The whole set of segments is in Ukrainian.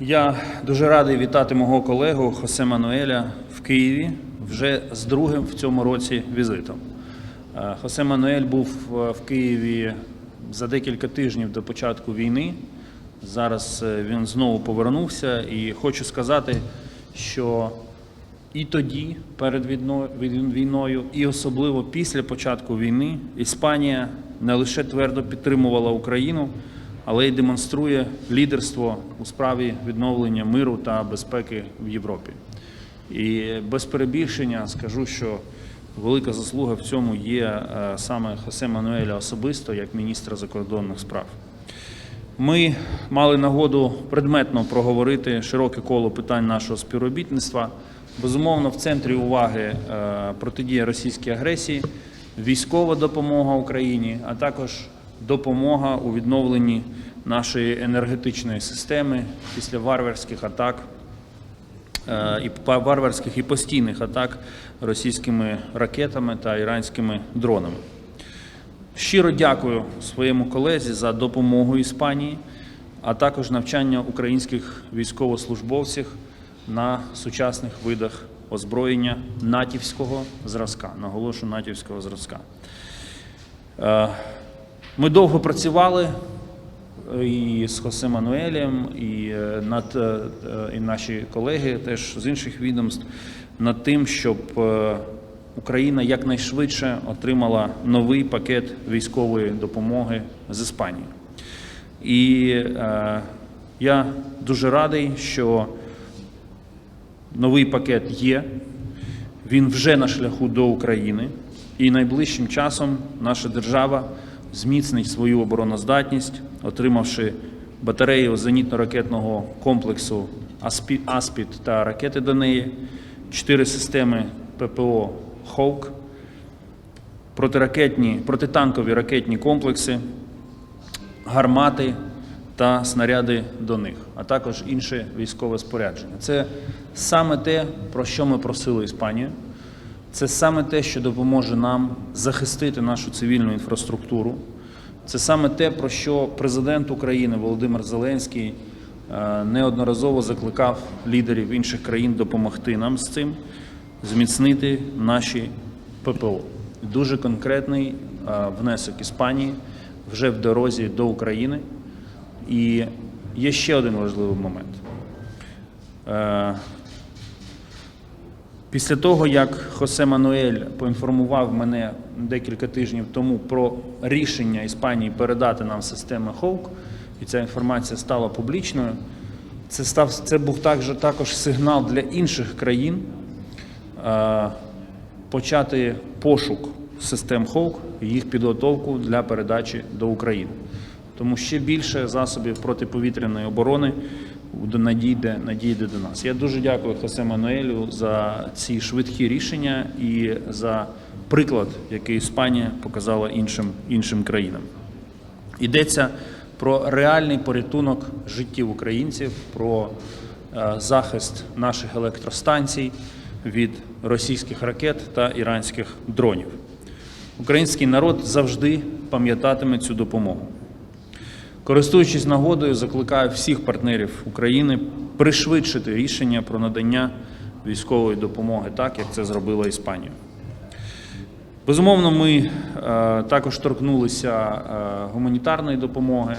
Я дуже радий вітати мого колегу Хосе Мануеля в Києві вже з другим в цьому році візитом. Е, Хосе Мануель був е, в Києві за декілька тижнів до початку війни. Зараз е, він знову повернувся і хочу сказати, що і тоді, перед війною, і особливо після початку війни, Іспанія не лише твердо підтримувала Україну, але й демонструє лідерство у справі відновлення миру та безпеки в Європі. І без перебільшення скажу, що велика заслуга в цьому є е, саме Хосе Мануеля особисто як міністра закордонних справ. Ми мали нагоду предметно проговорити широке коло питань нашого співробітництва. Безумовно, в центрі уваги е, протидія російській агресії, військова допомога Україні, а також допомога у відновленні нашої енергетичної системи після варварських атак е, і варварських і постійних атак російськими ракетами та іранськими дронами. Щиро дякую своєму колезі за допомогу Іспанії, а також навчання українських військовослужбовців на сучасних видах озброєння натівського зразка. Наголошу натівського зразка. Ми довго працювали е, і з Хосе Мануелем, і е, над е, і наші колеги теж з інших відомств над тим, щоб Україна якнайшвидше отримала новий пакет військової допомоги з Іспанії. І е, я дуже радий, що новий пакет є. Він вже на шляху до України, і найближчим часом наша держава зміцнить свою обороноздатність, отримавши батарею зенітно-ракетного комплексу Аспід та ракети до неї, чотири системи ППО Ховк, протиракетні, протитанкові ракетні комплекси, гармати та снаряди до них, а також інше військове спорядження. Це саме те, про що ми просили Іспанію. Це саме те, що допоможе нам захистити нашу цивільну інфраструктуру. Це саме те, про що президент України Володимир Зеленський е, неодноразово закликав лідерів інших країн допомогти нам з цим, зміцнити наші ППО. Дуже конкретний е, внесок Іспанії вже в дорозі до України. І є ще один важливий момент. Після того, як Хосе Мануель поінформував мене декілька тижнів тому про рішення Іспанії передати нам системи Ховк, і ця інформація стала публічною, це, став, це був також, також сигнал для інших країн е, почати пошук систем Ховк і їх підготовку для передачі до України. Тому ще більше засобів протиповітряної оборони надійде, надійде до нас. Я дуже дякую Хосе Мануелю за ці швидкі рішення і за приклад, який Іспанія показала іншим, іншим країнам. Йдеться про реальний порятунок життів українців, про е, захист наших електростанцій від російських ракет та іранських дронів. Український народ завжди пам'ятатиме цю допомогу. Користуючись нагодою, закликаю всіх партнерів України пришвидшити рішення про надання військової допомоги, так як це зробила Іспанія. Безумовно, ми е, також торкнулися е, гуманітарної допомоги.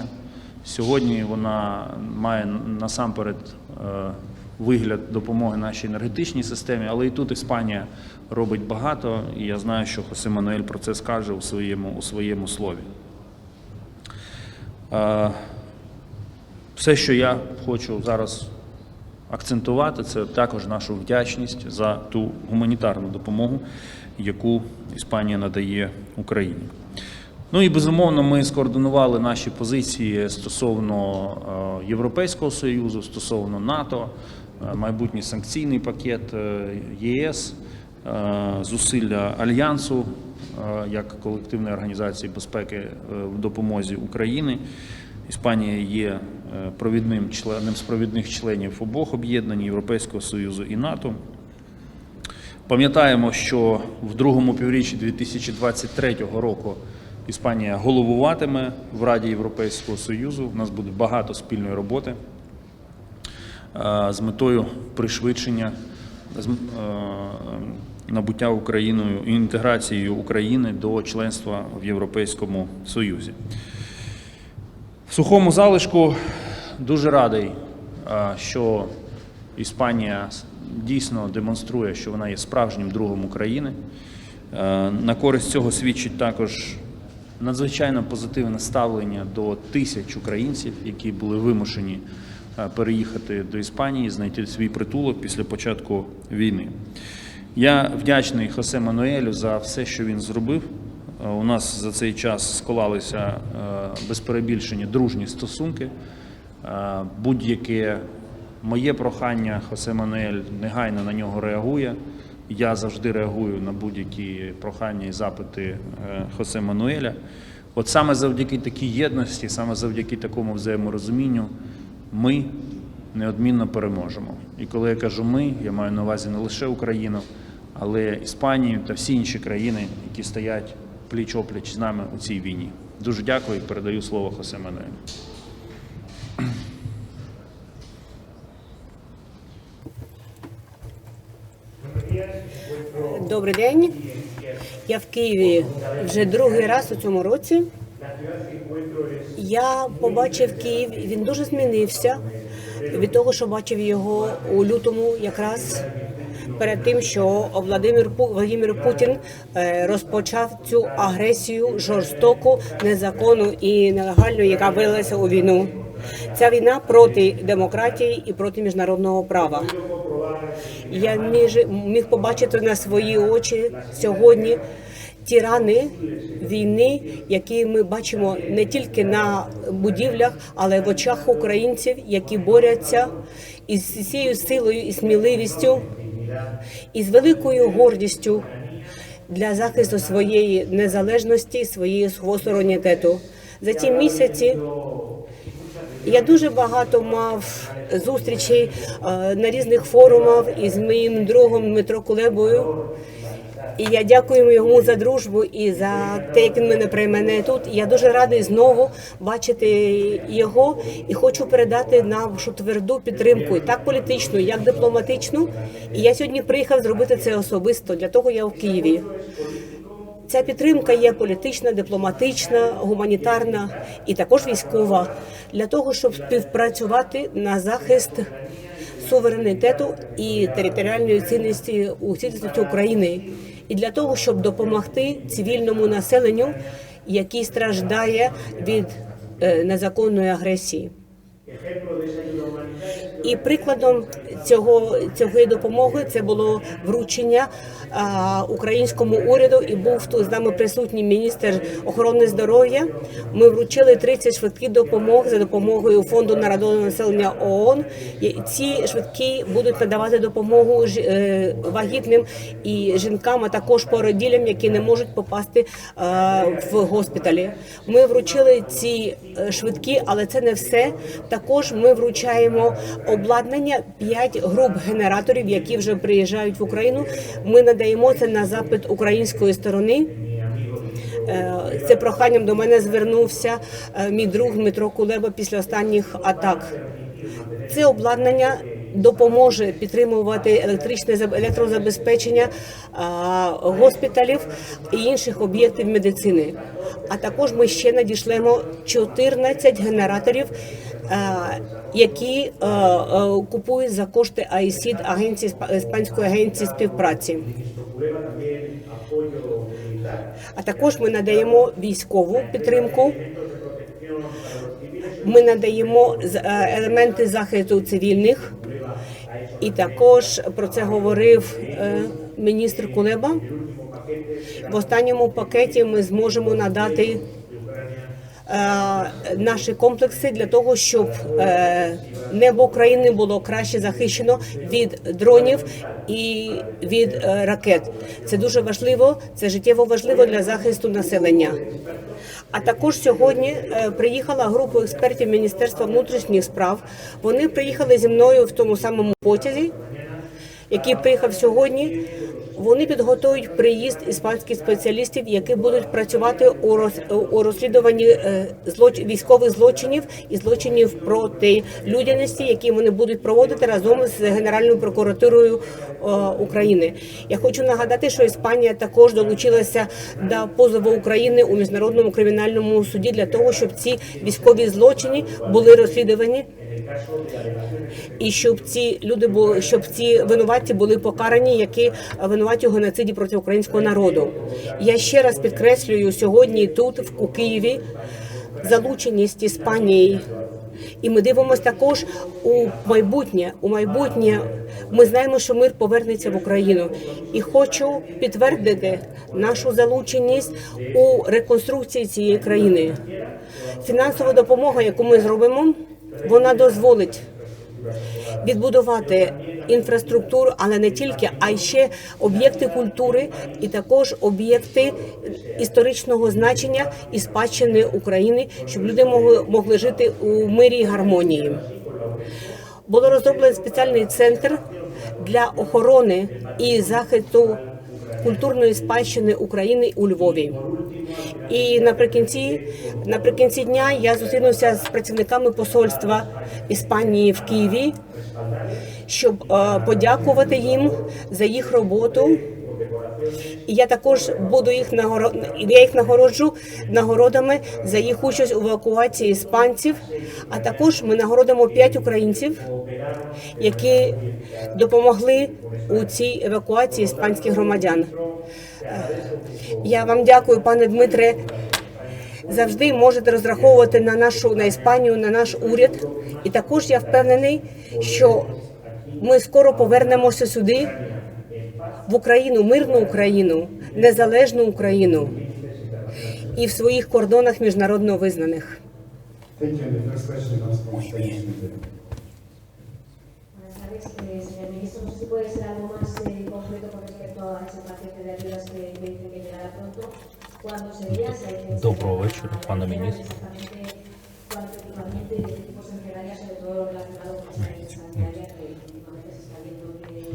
Сьогодні вона має насамперед е, вигляд допомоги нашій енергетичній системі, але і тут Іспанія робить багато, і я знаю, що Хосе Мануель про це скаже у своєму, у своєму слові. Все, що я хочу зараз акцентувати, це також нашу вдячність за ту гуманітарну допомогу, яку Іспанія надає Україні. Ну і безумовно, ми скоординували наші позиції стосовно Європейського Союзу, стосовно НАТО, майбутній санкційний пакет е, ЄС, зусилля Альянсу як колективної організації безпеки е, в допомозі України. Іспанія є е, провідним членом з провідних членів обох об'єднань Європейського Союзу і НАТО. Пам'ятаємо, що в другому півріччі 2023 року Іспанія головуватиме в Раді Європейського Союзу. У нас буде багато спільної роботи. е, з метою пришвидшення е, набуття Україною і інтеграцією України до членства в Європейському Союзі. В сухому залишку дуже радий, що Іспанія дійсно демонструє, що вона є справжнім другом України. Е, На користь цього свідчить також надзвичайно позитивне ставлення до тисяч українців, які були вимушені е, переїхати до Іспанії, знайти свій притулок після початку війни. Я вдячний Хосе Мануелю за все, що він зробив. Е, У нас за цей час склалися е, без перебільшення дружні стосунки. Е, Будь-яке моє прохання Хосе Мануель негайно на нього реагує. Я завжди реагую на будь-які прохання і запити Хосе Мануеля. От саме завдяки такій єдності, саме завдяки такому взаєморозумінню, ми неодмінно переможемо. І коли я кажу ми, я маю на увазі не лише Україну, але Іспанію та всі інші країни, які стоять пліч опліч з нами у цій війні. Дуже дякую і передаю слово Хосе Мануелю. Добрий день. Я в Києві вже другий раз у цьому році. Я побачив Київ, він дуже змінився від того, що бачив його у лютому, якраз перед тим, що Владимир Владимир Путін е, розпочав цю агресію жорстоку, незаконну і нелегальну, яка вилилася у війну. Ця війна проти демократії і проти міжнародного права. Я між, міг побачити на свої очі сьогодні ті рани війни, які ми бачимо не тільки на будівлях, але й в очах українців, які борються із цією силою і сміливістю, і з великою гордістю для захисту своєї незалежності, своєї свого суверенітету. За ті місяці я дуже багато мав зустрічей е, на різних форумах із моїм другом Дмитро Кулебою. І я дякую йому за дружбу і за те, як він мене приймене тут. І Я дуже радий знову бачити його і хочу передати нашу тверду підтримку, і так політичну, як дипломатичну. І я сьогодні приїхав зробити це особисто. Для того я в Києві. Ця підтримка є політична, дипломатична, гуманітарна і також військова для того, щоб співпрацювати на захист суверенітету і територіальної цінності у цілісності України, і для того, щоб допомогти цивільному населенню, який страждає від е, незаконної агресії. І прикладом цього цієї допомоги це було вручення а, українському уряду. І був тут з нами присутній міністр охорони здоров'я. Ми вручили 30 швидких допомог за допомогою фонду народного населення ООН. І Ці швидкі будуть надавати допомогу ж- е, вагітним і жінкам, а також породілям, які не можуть попасти е, в госпіталі. Ми вручили ці е, швидкі, але це не все. Також ми вручаємо обладнання 5 груп генераторів, які вже приїжджають в Україну. Ми надаємо це на запит української сторони. Е, Це проханням до мене звернувся е, мій друг Дмитро Кулеба після останніх атак. Це обладнання допоможе підтримувати електричне електрозабезпечення госпіталів і інших об'єктів медицини. А також ми ще надішлемо 14 генераторів, які купують за кошти АІСІД, агенції Іспанської агенції співпраці. А також ми надаємо військову підтримку. Ми надаємо е, елементи захисту цивільних, і також про це говорив е, міністр Кулеба. В останньому пакеті ми зможемо надати наші комплекси для того, щоб е, небо України було краще захищено від дронів і від е, ракет. Це дуже важливо, це життєво важливо для захисту населення. А також сьогодні е, приїхала група експертів Міністерства внутрішніх справ. Вони приїхали зі мною в тому самому потязі, який приїхав сьогодні. Вони підготують приїзд іспанських спеціалістів, які будуть працювати у роз- у розслідуванні е, злоч... військових злочинів і злочинів проти людяності, які вони будуть проводити разом з Генеральною прокуратурою е, України. Я хочу нагадати, що Іспанія також долучилася до позову України у міжнародному кримінальному суді для того, щоб ці військові злочини були розслідувані і щоб ці люди були, щоб ці винуватці були покарані, які винуваті у геноциді проти українського народу. Я ще раз підкреслюю сьогодні тут, в Києві, залученість Іспанії. І ми дивимося також у майбутнє. У майбутнє ми знаємо, що мир повернеться в Україну. І хочу підтвердити нашу залученість у реконструкції цієї країни. Фінансова допомога, яку ми зробимо, вона дозволить відбудувати інфраструктуру, але не тільки, а й ще об'єкти культури і також об'єкти історичного значення і спадщини України, щоб люди могли, могли жити у мирі і гармонії. Було розроблено спеціальний центр для охорони і захисту культурної спадщини України у Львові. І наприкінці, наприкінці дня я зустрінуся з працівниками посольства Іспанії в Києві, щоб е, подякувати їм за їх роботу. І я також буду їх нагоро... я їх нагороджу нагородами за їх участь у евакуації іспанців. А також ми нагородимо п'ять українців, які допомогли у цій евакуації іспанських громадян. Я вам дякую, пане Дмитре. Завжди можете розраховувати на нашу на Іспанію, на наш уряд. І також я впевнений, що ми скоро повернемося сюди, в Україну, мирну Україну, незалежну Україну і в своїх кордонах міжнародно визнаних. Eh, eh, Доброго вечора, пане міністр.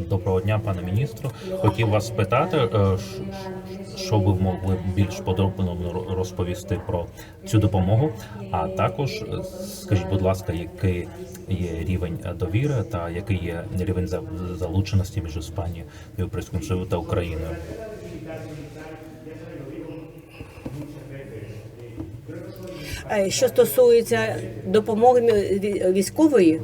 Доброго дня, пане міністру. Хотів вас спитати, е, що ви могли більш подробно розповісти про цю допомогу. А також е, скажіть, будь ласка, який є рівень е, довіри та який є рівень за- залученості між Іспанією, Європейським Союзом та Україною? Що стосується допомоги військової,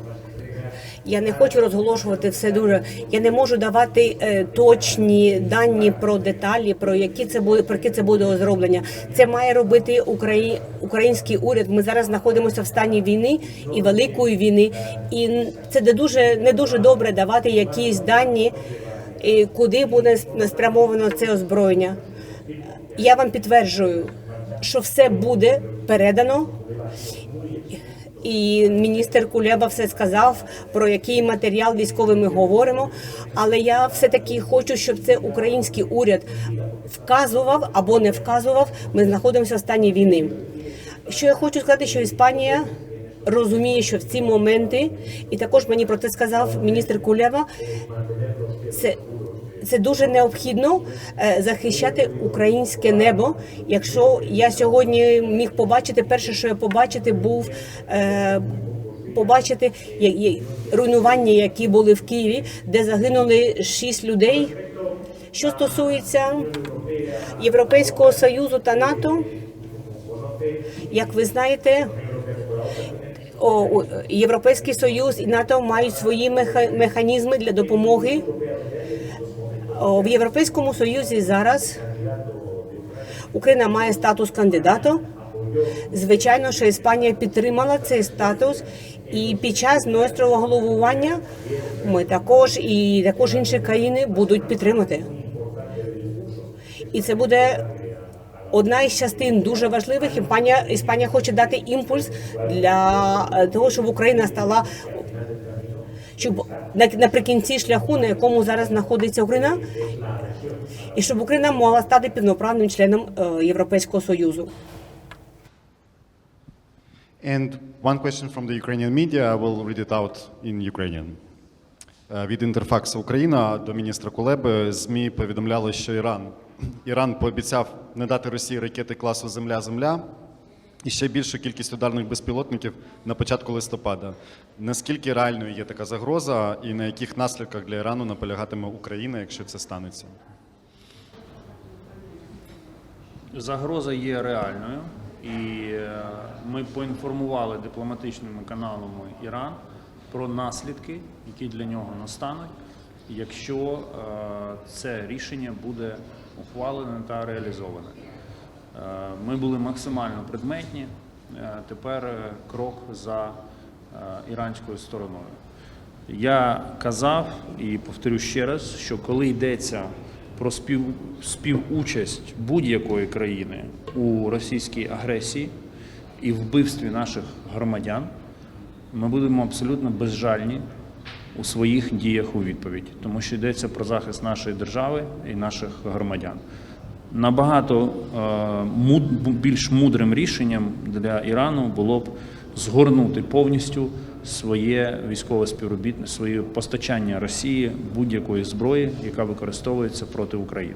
я не хочу розголошувати все дуже. Я не можу давати е, точні дані про деталі, про які це буде, про які це буде зроблення. Це має робити Украї... український уряд. Ми зараз знаходимося в стані війни і великої війни, і це не дуже не дуже добре давати якісь дані, і куди буде спрямовано це озброєння. Я вам підтверджую, що все буде передано. І міністр Кулеба все сказав, про який матеріал військовий ми говоримо. Але я все-таки хочу, щоб це український уряд вказував або не вказував. Ми знаходимося в стані війни. Що я хочу сказати, що Іспанія розуміє, що в ці моменти, і також мені про це сказав міністр Кулеба, це, це дуже необхідно е, захищати українське небо. Якщо я сьогодні міг побачити, перше, що я побачити, був е, побачити руйнування, які були в Києві, де загинули шість людей. Що стосується Європейського союзу та НАТО, як ви знаєте, Європейський Союз і НАТО мають свої меха- механізми для допомоги. В Європейському Союзі зараз Україна має статус кандидата. Звичайно, що Іспанія підтримала цей статус, і під час нашого головування ми також і також інші країни будуть підтримати. І це буде одна із частин дуже важливих. Іспанія, Іспанія хоче дати імпульс для того, щоб Україна стала щоб наприкінці шляху, на якому зараз знаходиться Україна, і щоб Україна могла стати повноправним членом е, Європейського союзу. And one question from the Ukrainian media, I will read it out in Ukrainian. Е, Від Інтерфаксу Україна до міністра Кулеби ЗМІ повідомляли, що Іран Іран пообіцяв не дати Росії ракети класу Земля-Земля і ще більшу кількість ударних безпілотників на початку листопада. Наскільки реальною є така загроза, і на яких наслідках для Ірану наполягатиме Україна, якщо це станеться? Загроза є реальною, і е, ми поінформували дипломатичними каналами Іран про наслідки, які для нього настануть, якщо е, це рішення буде ухвалене та реалізоване. Е, Ми були максимально предметні. е, Тепер е, крок за іранською стороною. Я казав і повторю ще раз, що коли йдеться про спів, співучасть будь-якої країни у російській агресії і вбивстві наших громадян, ми будемо абсолютно безжальні у своїх діях у відповідь, тому що йдеться про захист нашої держави і наших громадян. Набагато е, більш мудрим рішенням для Ірану було б згорнути повністю своє військове співробітне, своє постачання Росії будь-якої зброї, яка використовується проти України.